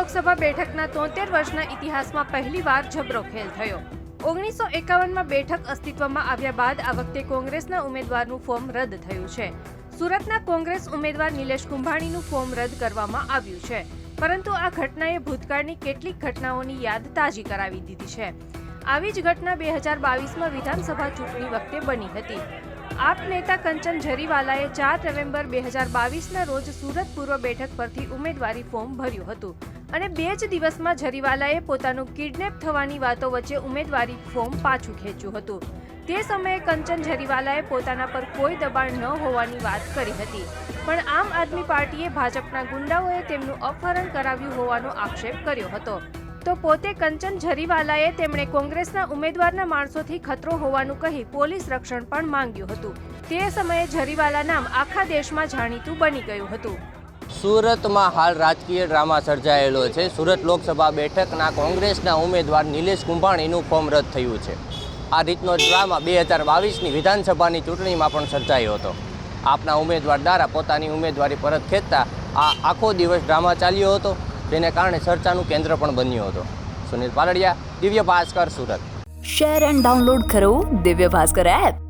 લોકસભા બેઠકના તોતેર વર્ષના ઇતિહાસમાં પહેલીવાર જબરો ખેલ થયો. ઓગણીસો એકાવનમાં બેઠક અસ્તિત્વમાં આવ્યા બાદ આ વખતે કોંગ્રેસના ઉમેદવારનું ફોર્મ રદ થયું છે. સુરતના કોંગ્રેસ ઉમેદવાર નિલેશ કુંભાણીનું ફોર્મ રદ કરવામાં આવ્યું છે. પરંતુ આ ઘટનાએ ભૂતકાળની કેટલીક ઘટનાઓની યાદ તાજી કરાવી દીધી છે. આવી જ ઘટના બે હજાર બાવીસમાં વિધાનસભા ચૂંટણી વખતે બની હતી. આપ નેતા કંચન ઝરીવાલાએ ચાર નવેમ્બર બે હજાર બાવીસના રોજ સુરત પૂર્વ બેઠક પરથી ઉમેદવારી ફોર્મ ભર્યું હતું અને બે જ દિવસમાં ઝરીવાલાએ પોતાનું કિડનેપ થવાની વાતો વચ્ચે ઉમેદવારી ફોર્મ પાછું ખેંચ્યું હતું. તે સમયે કંચન ઝરીવાલાએ પોતાના પર કોઈ દબાણ ન હોવાની વાત કરી હતી. પણ આમ આદમી પાર્ટીએ ભાજપના ગુંડાઓએ તેમનું અપહરણ કરાવ્યું હોવાનો આક્ષેપ કર્યો હતો. તો પોતે કંચન ઝરીવાલાએ તેમણે કોંગ્રેસના ઉમેદવારના માણસોથી ખતરો હોવાનું કહી પોલીસ રક્ષણ પણ માંગ્યું હતું. તે સમયે ઝરીવાલા નામ આખા દેશમાં જાણીતું બની ગયું હતું. સુરતમાં હાલ રાજકીય ડ્રામા સર્જાયેલો છે. સુરત લોકસભા બેઠકના કોંગ્રેસના ઉમેદવાર નિલેશ કુંભાણીનું ફોર્મ રદ થયું છે. આ રીતનો ડ્રામા બે હજાર બાવીસની વિધાનસભાની ચૂંટણીમાં પણ સર્જાયો હતો. આપના ઉમેદવાર દ્વારા પોતાની ઉમેદવારી પરત ખેંચતા આ આખો દિવસ ડ્રામા ચાલ્યો હતો. જેને કારણે ચર્ચાનું કેન્દ્ર પણ બન્યો હતો. Sunil Paldiya, Divya Bhaskar, Surat. Share and download કરો દિવ્ય ભાસ્કર એપ